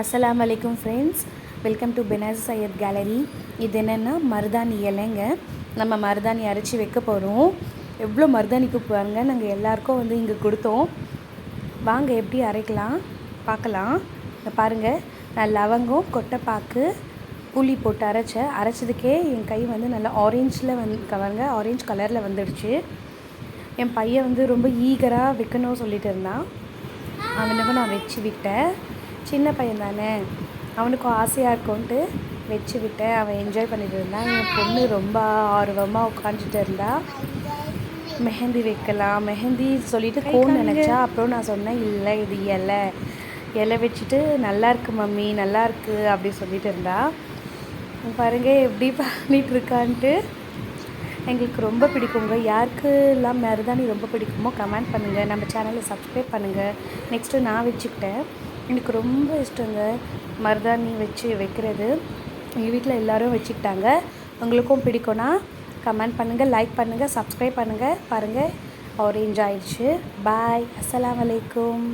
அஸ்லாம் வலைக்கும் friends welcome to Benaz Syed gallery இது என்னென்னா மருதாணி இலைங்க. நம்ம மருதாணி அரைச்சி வைக்க போகிறோம் எவ்வளோ மருதாணிக்கு பாருங்க நாங்கள் எல்லாருக்கும் வந்து இங்கே கொடுத்தோம். வாங்க எப்படி அரைக்கலாம்? பார்க்கலாம். பாருங்கள் நான் லவங்கம் கொட்டைப்பாக்கு புளி போட்டு அரைச்சேன் அரைச்சதுக்கே என் கை வந்து நல்லா ஆரேஞ்சில் வந்து கவருங்க ஆரேஞ்ச் கலரில் வந்துடுச்சு. என் பையன் வந்து ரொம்ப ஈகராக வைக்கணும் சொல்லிட்டு இருந்தான். அவனுக்கு நான் வச்சு விட்டேன். சின்ன பையன் தானே அவனுக்கும் ஆசையாக இருக்கும்ன்ட்டு வச்சு விட்டேன். அவன் என்ஜாய் பண்ணிட்டு இருந்தான். என் பொண்ணு ரொம்ப ஆர்வமாக உட்காந்துட்டு இருந்தா. மெஹந்தி வைக்கலாம் மெஹந்தி சொல்லிட்டு கோன் நினச்சா. அப்புறம் நான் சொன்னேன் இல்லை இது இலை. இலை வச்சுட்டு நல்லா இருக்கு மம்மி நல்லா இருக்கு அப்படி சொல்லிட்டு இருந்தா. பாருங்க எப்படி பண்ணிட்டு இருக்கான்ட்டு. எங்களுக்கு ரொம்ப பிடிக்குங்க. யாருக்கெல்லாம் மருதாணி ரொம்ப பிடிக்குமோ கமெண்ட் பண்ணுங்கள் நம்ம சேனலை சப்ஸ்கிரைப் பண்ணுங்கள் நெக்ஸ்ட்டு நான் வச்சுக்கிட்டேன். எனக்கு ரொம்ப இஷ்டங்க மருதாணி வச்சு வைக்கிறது. எங்கள் வீட்டில் எல்லோரும் வச்சுக்கிட்டாங்க. உங்களுக்கும் பிடிக்கும்னா கமெண்ட் பண்ணுங்கள் லைக் பண்ணுங்கள் சப்ஸ்கிரைப் பண்ணுங்கள் பாருங்கள் ஆரேஞ்ச் ஆயிடுச்சு. பாய் அஸ்லாம் வலைக்கும்